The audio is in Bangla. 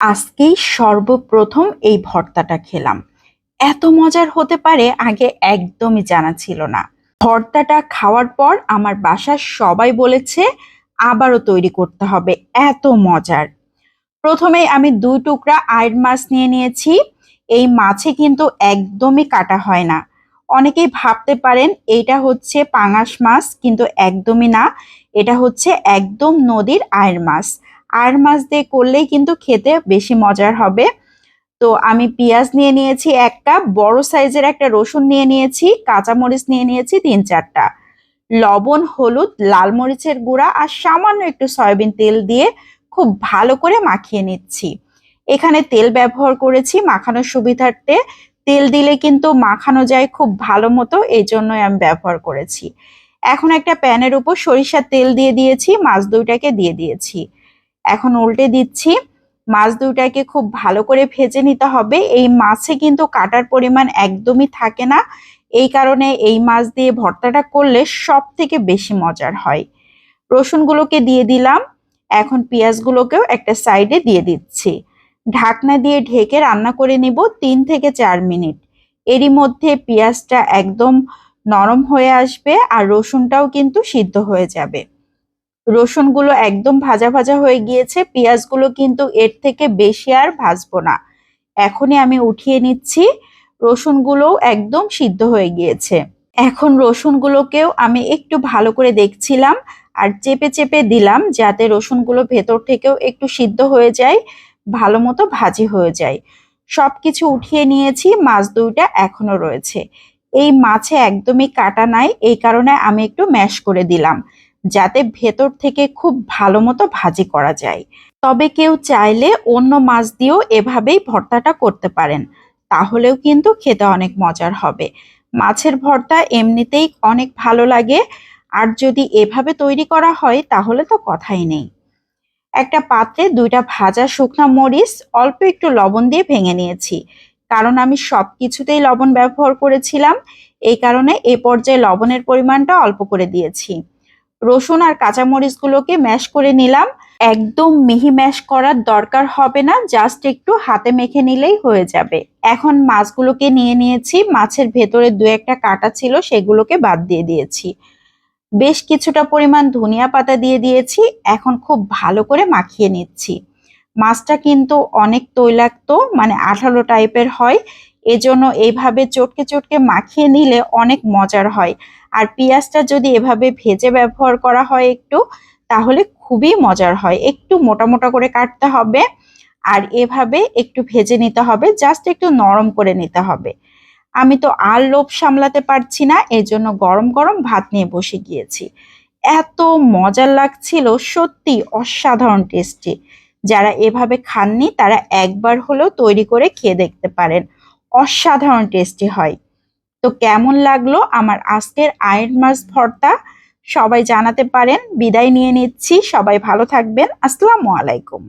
আজকেই সর্বপ্রথম এই ভর্তাটা খেলাম। এত মজার হতে পারে আগে একদমই জানা ছিল না। ভর্তাটা খাওয়ার পর আমার বাসার সবাই বলেছে, আবারও তৈরি করতে হবে, এত মজার। প্রথমেই আমি দুই টুকরা আয়ের মাছ নিয়ে নিয়েছি। এই মাছে কিন্তু একদমই কাটা হয় না। অনেকেই ভাবতে পারেন, এইটা হচ্ছে পাঙাশ মাছ, কিন্তু একদমই না। এটা হচ্ছে একদম নদীর আয়ের মাছ। আয়ের মাছ দিয়ে করলেই কিন্তু খেতে বেশি মজার হবে। তো আমি পেঁয়াজ নিয়ে নিয়েছি এক কাপ বড় সাইজের একটা রসুন নিয়ে নিয়েছি, কাঁচামরিচ নিয়ে নিয়েছি তিন চারটা। লবণ, হলুদ, লাল মরিচের গুঁড়া আর সামান্য একটু সয়াবিন তেল দিয়ে খুব ভালো করে মাখিয়ে নিচ্ছি। এখানে তেল ব্যবহার করেছি মাখানোর সুবিধার্থে। তেল দিলে কিন্তু মাখানো যায় খুব ভালো মতো, এই জন্যই আমি ব্যবহার করেছি। এখন একটা প্যানের উপর সরিষার তেল দিয়ে দিয়েছি, মাছ দুইটাকে দিয়ে দিয়েছি। এখন উল্টে দিচ্ছি। মাছ দুইটাকে খুব ভালো করে ভেজে নিতে হবে। এই মাছে কিন্তু কাটার পরিমাণ একদমই থাকে না। এই কারণে এই মাছ দিয়ে ভর্তাটা করলে সব থেকে বেশি মজার হয়। রসুনগুলোকে দিয়ে দিলাম। এখন পেঁয়াজগুলোকেও একটা সাইডে দিয়ে দিচ্ছি। ঢাকনা দিয়ে ঢেকে রান্না করে নিব তিন থেকে চার মিনিট। এরই মধ্যে পেঁয়াজটা একদম নরম হয়ে আসবে আর রসুনটাও কিন্তু সিদ্ধ হয়ে যাবে। রসুনগুলো একদম ভাজা ভাজা হয়ে গিয়েছে, পেঁয়াজগুলো কিন্তু এর থেকে বেশি আর ভাজবো না। এখনই আমি উঠিয়ে নিচ্ছি, রসুনগুলোও একদম সিদ্ধ হয়ে গিয়েছে। এখন রসুনগুলোকেও আমি একটু ভালো করে দেখছিলাম আর চেপে চেপে দিলাম যাতে রসুনগুলো ভেতর থেকেও একটু সিদ্ধ হয়ে যায়, ভালো মতো ভাজি হয়ে যায়। সব কিছু উঠিয়ে নিয়েছি, মাছ দুইটা এখনও রয়েছে। এই মাছে একদমই কাটা নাই, এই কারণে আমি একটু ম্যাশ করে দিলাম। যাতে ভেতর থেকে খুব ভালো মতো ভাজি করা যায়। তবে কেউ চাইলে অন্য মাছ দিয়েও এভাবেই ভর্তাটা করতে পারেন, তাহলেও কিন্তু খেতে অনেক মজার হবে। মাছের ভর্তা এমনিতেই অনেক ভালো লাগে, আর যদি এভাবে তৈরি করা হয় তাহলে তো কথাই নেই। একটা পাত্রে দুইটা ভাজা শুকনো মরিচ, অল্প একটু লবণ দিয়ে ভেঙে নিয়েছি, কারণ আমি সব কিছুতেই লবণ ব্যবহার করেছিলাম, এই কারণে এ পর্যায়ে লবণের পরিমাণটা অল্প করে দিয়েছি। রসুন আর কাঁচামরিচগুলোকে ম্যাশ করে নিলাম। একদম মিহি ম্যাশ করার দরকার হবে না, জাস্ট একটু হাতে মেখে নিলেই হয়ে যাবে। এখন মাছগুলোকে নিয়ে নিয়েছি, মাছের ভেতরে দু একটা কাটা ছিল, সেগুলোকে বাদ দিয়ে দিয়েছি। বেশ কিছুটা পরিমাণ ধনিয়া পাতা দিয়ে দিয়েছি, এখন খুব ভালো করে মাখিয়ে নিচ্ছি। মাছটা কিন্তু অনেক তৈলাক্ত মানে আঠালো টাইপের হয়, এজন্য এইভাবে চটকে চটকে মাখিয়ে নিলে অনেক মজার হয়। আর পেঁয়াজটা যদি এভাবে ভেজে ব্যবহার করা হয় একটু, তাহলে খুবই মজার হয়। একটু মোটা মোটা করে কাটতে হবে আর এভাবে একটু ভেজে নিতে হবে, জাস্ট একটু নরম করে নিতে হবে। আমি তো আর লোভ সামলাতে পারছি না, এর জন্য গরম গরম ভাত নিয়ে বসে গিয়েছি। এত মজার লাগছিল, সত্যি অসাধারণ টেস্টি। যারা এভাবে খাননি, তারা একবার হলেও তৈরি করে খেয়ে দেখতে পারেন। অসাধারণ টেস্টি হয়। তো কেমন লাগল আমার আজকের আয়ের মাস ভর্তা? সবাই জানাতে পারেন। বিদায় নিয়ে নিচ্ছি। সবাই ভালো থাকবেন। আসসালামু আলাইকুম।